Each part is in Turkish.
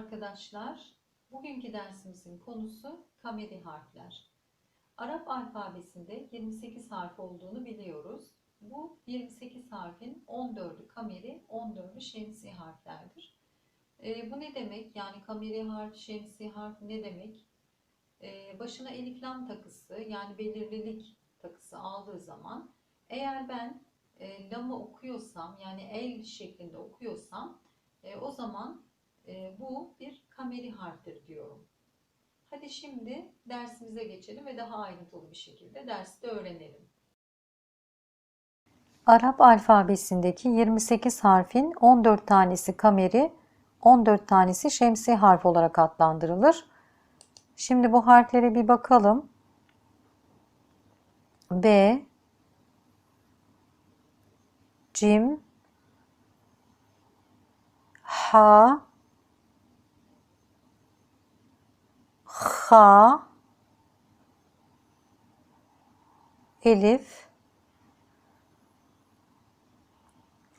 arkadaşlar. Bugünkü dersimizin konusu kameri harfler. Arap alfabesinde 28 harf olduğunu biliyoruz. Bu 28 harfin 14'ü kameri, 14'ü şemsi harflerdir. Ee, bu ne demek? Yani kameri harf, şemsi harf ne demek? Ee, başına elif lam takısı yani belirlilik takısı aldığı zaman eğer ben e, lamı okuyorsam yani el şeklinde okuyorsam e, o zaman e, bu bir kameri harftir diyorum. Hadi şimdi dersimize geçelim ve daha ayrıntılı bir şekilde derste öğrenelim. Arap alfabesindeki 28 harfin 14 tanesi kameri, 14 tanesi şemsi harf olarak adlandırılır. Şimdi bu harflere bir bakalım. B, Cim, Ha, Ha, Elif,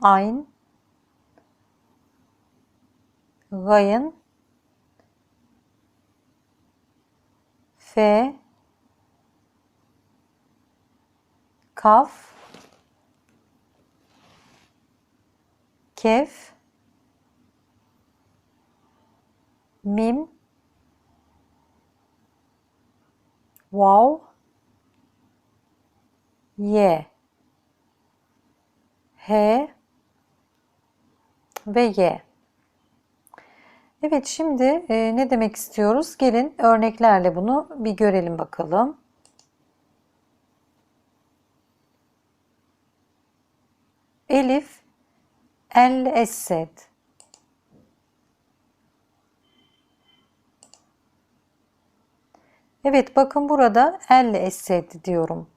Ayn, Gayın, F, Kaf, Kef, Mim, Vav, Y, H ve Y. Evet şimdi e, ne demek istiyoruz? Gelin örneklerle bunu bir görelim bakalım. Elif el esed. Evet bakın burada el esed diyorum.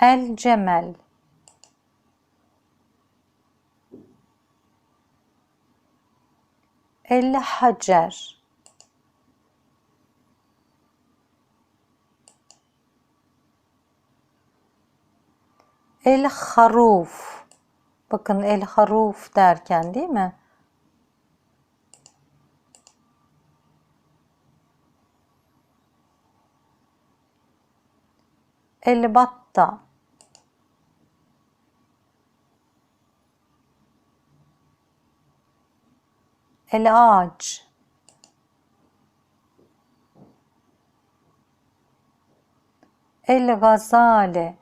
El cemel. El hacer. El haruf. Bakın el haruf derken değil mi? El batta. El ağaç. El gazale.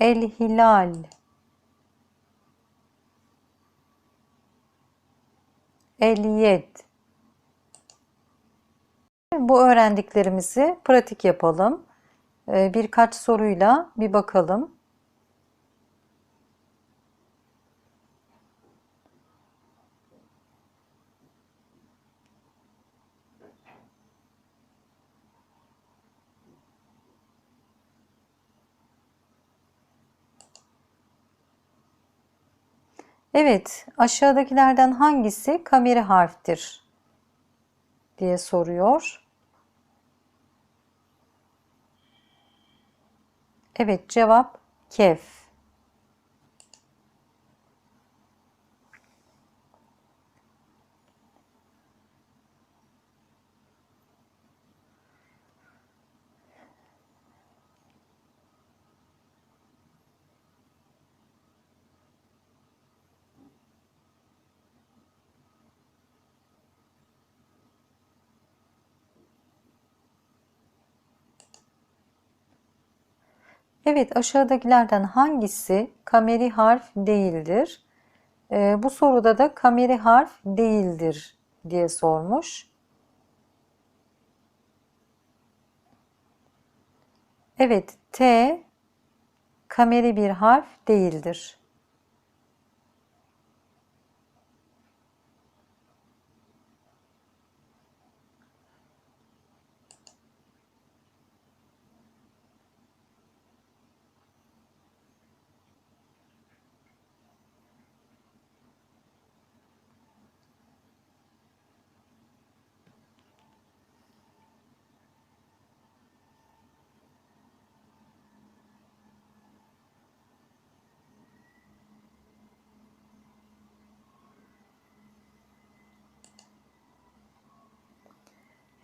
El hilal. El yed. Bu öğrendiklerimizi pratik yapalım. Ee, Birkaç soruyla bir bakalım. Evet, aşağıdakilerden hangisi kameri harftir diye soruyor. Evet, cevap kef. Evet, aşağıdakilerden hangisi kameri harf değildir? Ee, bu soruda da kameri harf değildir diye sormuş. Evet, T kameri bir harf değildir.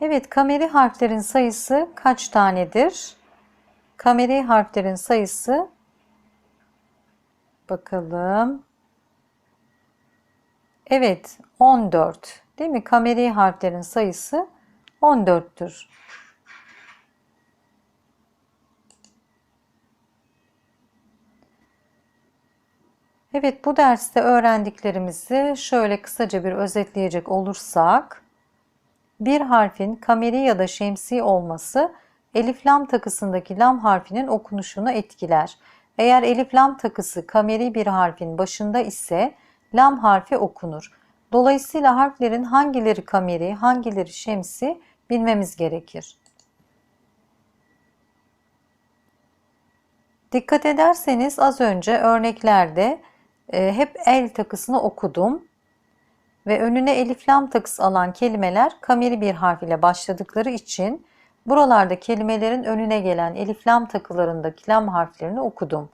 Evet, kameri harflerin sayısı kaç tanedir? Kameri harflerin sayısı bakalım. Evet, 14. Değil mi? Kameri harflerin sayısı 14'tür. Evet, bu derste öğrendiklerimizi şöyle kısaca bir özetleyecek olursak, bir harfin kameri ya da şemsi olması elif lam takısındaki lam harfinin okunuşunu etkiler. Eğer elif lam takısı kameri bir harfin başında ise lam harfi okunur. Dolayısıyla harflerin hangileri kameri, hangileri şemsi bilmemiz gerekir. Dikkat ederseniz az önce örneklerde e, hep el takısını okudum ve önüne elif lam takısı alan kelimeler kameri bir harf ile başladıkları için buralarda kelimelerin önüne gelen elif lam takılarındaki lam harflerini okudum.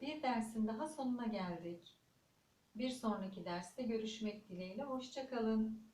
Bir dersin daha sonuna geldik. Bir sonraki derste görüşmek dileğiyle. Hoşçakalın.